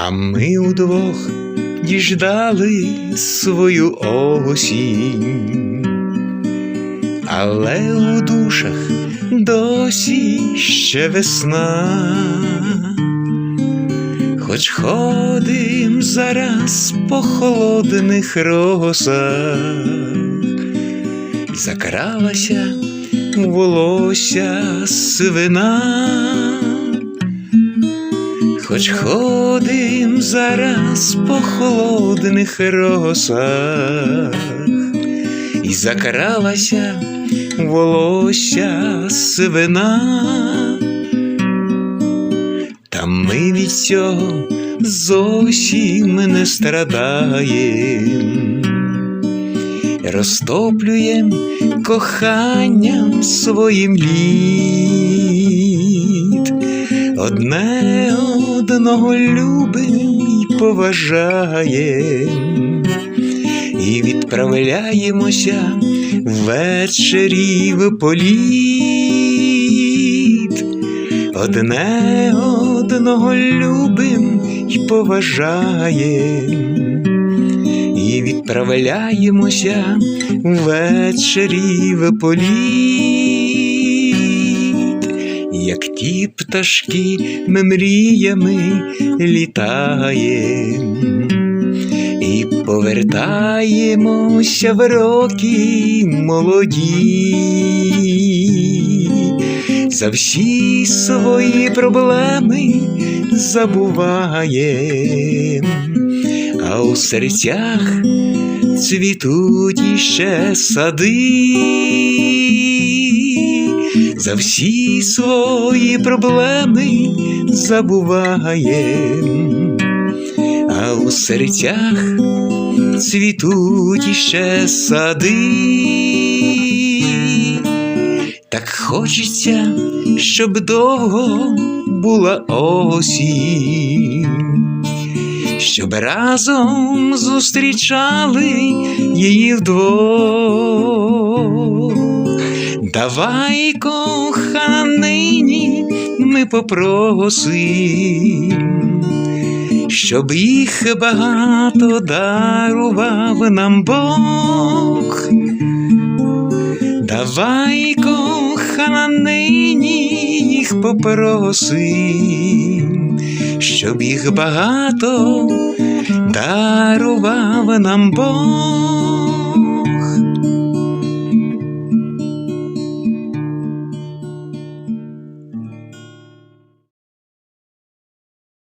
А ми удвох діждали свою осінь, але у душах досі ще весна, хоч ходим зараз по холодних росах, закралася волосся сивина. Хоч ходим зараз по холодних росах, і закралася волосся сивина, та ми від цього зовсім не страдаєм, розтоплюєм коханням своїм лід. Одне одного любим і поважаєм, і відправляємося ввечері в політ. Одне одного любим і поважаєм, і відправляємося ввечері в політ, як ті пташки ми мріями літаєм. І повертаємося в роки молоді, за всі свої проблеми забуваєм, а у серцях цвітуть іще сади, за всі свої проблеми забуваєм, а у серцях цвітуть іще сади. Так хочеться, щоб довго була осінь, щоб разом зустрічали її вдвох. Давай, кохана, нині ми попросим, щоб їх багато дарував нам Бог. Давай, кохана, нині їх попросим, щоб їх багато дарував нам Бог.